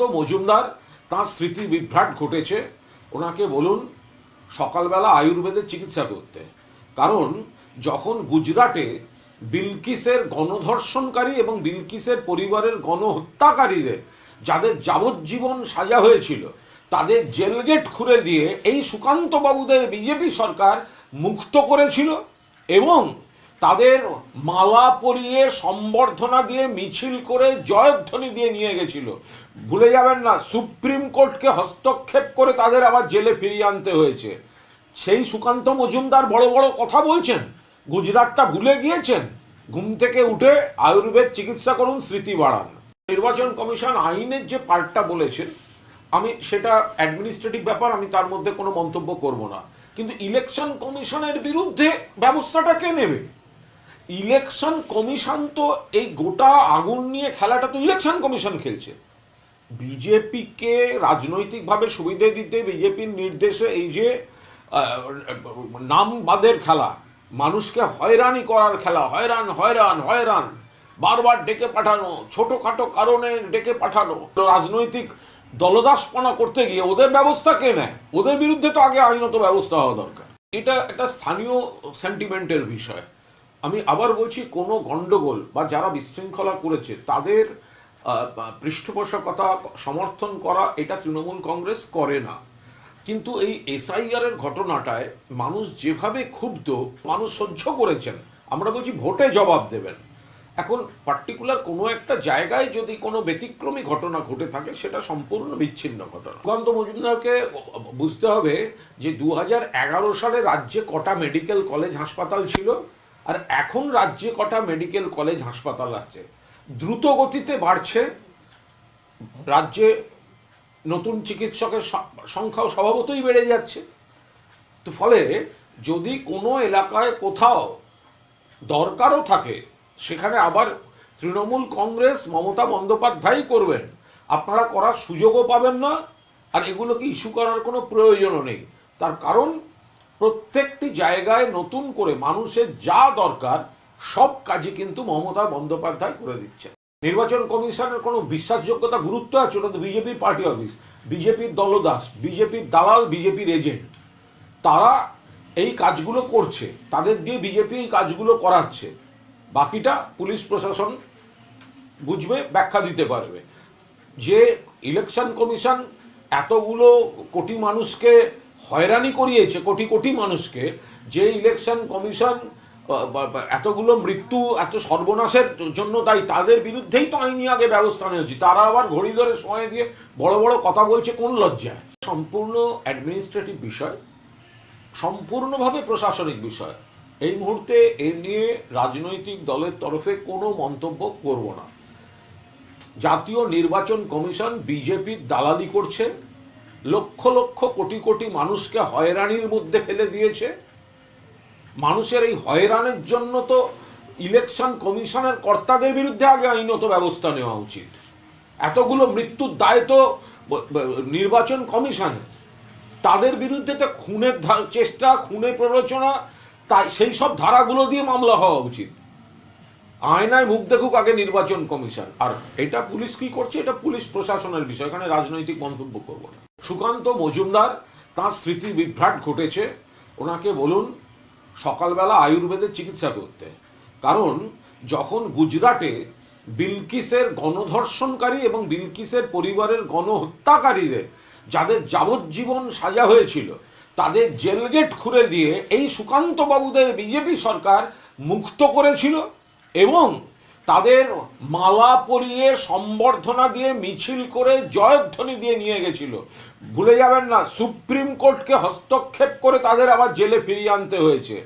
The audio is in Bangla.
সুকান্ত মজুমদার। তাঁর স্মৃতি বিভ্রাট ঘটেছে। ওনাকে বলুন, সকালবেলা আয়ুর্বেদের চিকিৎসা করতে। কারণ, যখন গুজরাটে বিলকিসের গণধর্ষণকারী এবং বিলকিসের পরিবারের গণহত্যাকারীদের যাদের যাবজ্জীবন সাজা হয়েছিল, তাদের জেলগেট খুলে দিয়ে এই সুকান্ত বাবুদের বিজেপি সরকার মুক্ত করেছিল এবং তাদের মালা পরিয়ে সম্বর্ধনা দিয়ে মিছিল করে জয়ধ্বনি দিয়ে নিয়ে গেছিল। ভুলে যাবেন না, সুপ্রিম কোর্টকে হস্তক্ষেপ করে তাদের আবার জেলে ফিরিয়ে আনতে হয়েছে। সেই সুকান্ত মজুমদার বড় বড় কথা বলছেন, গুজরাটটা ভুলে গিয়েছেন, ঘুম থেকে উঠে আয়ুর্বেদ চিকিৎসা করুন, স্মৃতি বাড়ান। নির্বাচন কমিশন আইনের যে পার্টটা বলেছেন, আমি সেটা অ্যাডমিনিস্ট্রেটিভ ব্যাপার, আমি তার মধ্যে কোনো মন্তব্য করব না। কিন্তু ইলেকশন কমিশনের বিরুদ্ধে ব্যবস্থাটা কে নেবে? ইলেকশন কমিশন তো এই গোটা আগুন নিয়ে খেলাটা তো ইলেকশন কমিশন খেলছে। বিজেপিকে রাজনৈতিকভাবে সুবিধে দিতে বিজেপির নির্দেশে এই যে নামবাদের খেলা, মানুষকে হয়রানি করার খেলা, হয়রান হয়রান হয়রান, বারবার ডেকে পাঠানো, ছোটখাটো কারণে ডেকে পাঠানো রাজনৈতিক দলদাসপনা করতে গিয়ে ওদের ব্যবস্থা কে নেয়? ওদের বিরুদ্ধে তো আগে আইনত ব্যবস্থা হওয়া দরকার। এটা একটা স্থানীয় সেন্টিমেন্টের বিষয়। আমি আবার বলছি, কোনো গন্ডগোল বা যারা বিশৃঙ্খলা করেছে, তাদের পৃষ্ঠপোষকতা সমর্থন করা এটা তৃণমূল কংগ্রেস করে না। কিন্তু এই এসআইআর এর ঘটনাটায় মানুষ যেভাবে ক্ষুব্ধ, মানুষ সহ্য করেছেন। আমরা বলছি, ভোটে জবাব দেবেন। এখন পার্টিকুলার কোনো একটা জায়গায় যদি কোনো ব্যতিক্রমী ঘটনা ঘটে থাকে, সেটা সম্পূর্ণ বিচ্ছিন্ন ঘটনা। সুকান্ত মজুমদারকে বুঝতে হবে যে দু হাজার এগারো সালে রাজ্যে কটা মেডিকেল কলেজ, হাসপাতাল ছিল? আর এখন রাজ্যে কটা মেডিকেল কলেজ, হাসপাতাল আছে? দ্রুত গতিতে বাড়ছে। রাজ্যে নতুন চিকিৎসকের সংখ্যাও স্বভাবতই বেড়ে যাচ্ছে। তো ফলে যদি কোনো এলাকায় কোথাও দরকারও থাকে, সেখানে আবার তৃণমূল কংগ্রেস মমতা বন্দ্যোপাধ্যায় করবেন। আপনারা করার সুযোগও পাবেন না, আর এগুলোকে ইস্যু করার কোনো প্রয়োজনও নেই। তার কারণ প্রত্যেকটি জায়গায় নতুন করে মানুষের যা দরকার, সব কাজই কিন্তু মমতা বন্দ্যোপাধ্যায় করে দিচ্ছে নির্বাচন কমিশনের কোনো বিশ্বাসযোগ্যতা গুরুত্ব আছে? ওটা তো বিজেপির পার্টি অফিস বিজেপির দলদাস, বিজেপির দালাল, বিজেপির এজেন্ট তারা এই কাজগুলো করছে, তাদের দিয়ে বিজেপি এই কাজগুলো করাচ্ছে। বাকিটা পুলিশ প্রশাসন বুঝবে, ব্যাখ্যা দিতে পারবে। যে ইলেকশন কমিশন এতগুলো কোটি মানুষকে হয়রানি করিয়েছে কোটি কোটি মানুষকে যে ইলেকশন কমিশন এতগুলো মৃত্যু, এত সর্বনাশের জন্য দায়ী, তাদের বিরুদ্ধেই তো আইনি আগে ব্যবস্থা নিয়েছি। তারা আবার ঘড়ি ধরে সময় দিয়ে বড় বড় কথা বলছে কোন লজ্জায়? সম্পূর্ণ অ্যাডমিনিস্ট্রেটিভ বিষয়, সম্পূর্ণভাবে প্রশাসনিক বিষয়। এই মুহূর্তে এ নিয়ে রাজনৈতিক দলের তরফে কোনো মন্তব্য করব না। জাতীয় নির্বাচন কমিশন, বিজেপির দালালি করছে। লক্ষ লক্ষ কোটি কোটি মানুষকে হয়রানির মধ্যে ফেলে দিয়েছে। মানুষের এই হয়রানের জন্য তো ইলেকশন কমিশনের কর্তাদের বিরুদ্ধে আগে আইনত ব্যবস্থা নেওয়া উচিত। এতগুলো মৃত্যুর দায় তো নির্বাচন কমিশনের। তাদের বিরুদ্ধে তো খুনের চেষ্টা খুনে প্ররোচনা, তাই সেই সব ধারাগুলো দিয়ে মামলা হওয়া উচিত। আয়নায় মুখ দেখুক আগে নির্বাচন কমিশন। আর এটা পুলিশ কি করছে? এটা পুলিশ প্রশাসনের বিষয়। এখানে রাজনৈতিক মন্তব্য করব না। সুকান্ত মজুমদার, তাঁর স্মৃতি বিভ্রাট ঘটেছে। ওনাকে বলুন, সকালবেলা আয়ুর্বেদের চিকিৎসা করতে। কারণ, যখন গুজরাটে বিলকিসের গণধর্ষণকারী এবং বিলকিসের পরিবারের গণহত্যাকারীদের, যাদের যাবজ্জীবন সাজা হয়েছিল, তাদের জেলগেট খুলে দিয়ে এই সুকান্ত বাবুদের বিজেপি সরকার মুক্ত করেছিল এবং তাদের মালা পরিয়ে সম্বর্ধনা দিয়ে মিছিল করে জয়ধ্বনি দিয়ে নিয়ে গেছিল। ভুলে যাবেন না, সুপ্রিম কোর্টকে হস্তক্ষেপ করে তাদের আবার জেলে ফিরিয়ে আনতে হয়েছে।